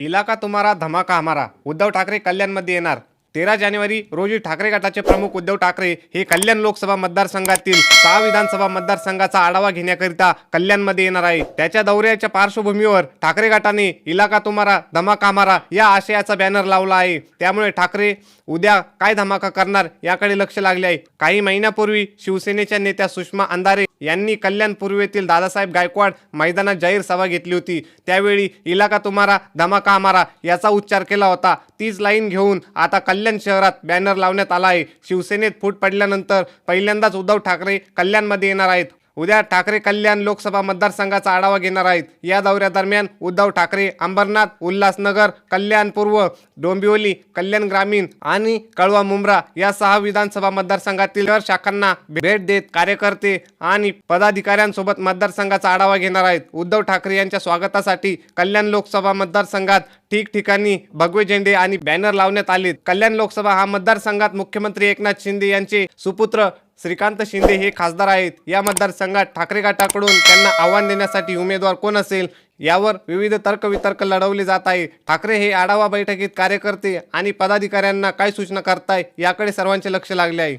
इलाका तुम्हारा धमाका हमारा. उद्धव ठाकरे कल्याणमध्ये येणार. तेरा जानेवारी रोजी ठाकरे गटाचे प्रमुख उद्धव ठाकरे हे कल्याण लोकसभा मतदारसंघातील सहा विधानसभा मतदारसंघाचा आढावा घेण्याकरिता कल्याणमध्ये येणार आहे. त्याच्या दौऱ्याच्या पार्श्वभूमीवर ठाकरे गटाने इलाका तुम्हारा धमाका हमारा या आशयाचा बॅनर लावला आहे. त्यामुळे ठाकरे उद्या काय धमाका करणार याकडे लक्ष लागले आहे. काही महिन्यापूर्वी शिवसेनेच्या नेत्या सुषमा अंधारे यांनी कल्याण पूर्वेतील दादासाहेब गायकवाड मैदानात जाहीर सभा घेतली होती. त्यावेळी इलाका तुम्हारा धमाका हमारा याचा उच्चार केला होता. तीच लाईन घेऊन आता कल्याण शहरात बॅनर लावण्यात आला आहे. शिवसेनेत फूट पडल्यानंतर पहिल्यांदाच उद्धव ठाकरे कल्याणमध्ये येणार आहेत. उद्या ठाकरे कल्याण लोकसभा मतदारसंघाचा आढावा घेणार आहेत. या दौऱ्यादरम्यान उद्धव ठाकरे अंबरनाथ उल्हासनगर कल्याण पूर्व डोंबिवली कल्याण ग्रामीण आणि कळवा मुंब्रा या सहा विधानसभा मतदारसंघातील शाखांना भेट देत कार्यकर्ते आणि पदाधिकाऱ्यांसोबत मतदारसंघाचा आढावा घेणार आहेत. उद्धव ठाकरे यांच्या स्वागतासाठी कल्याण लोकसभा मतदारसंघात ठिकठिकाणी भगवे झेंडे आणि बॅनर लावण्यात आले कल्याण लोकसभा हा मतदारसंघात मुख्यमंत्री एकनाथ शिंदे यांचे सुपुत्र श्रीकांत शिंदे हे खासदार आहेत. या मतदारसंघात ठाकरे गटाकडून त्यांना आव्हान देण्यासाठी उमेदवार कोण असेल यावर विविध तर्कवितर्क लढवले जात आहे. ठाकरे हे आढावा बैठकीत कार्यकर्ते आणि पदाधिकाऱ्यांना काय सूचना करताय याकडे सर्वांचे लक्ष लागले आहे.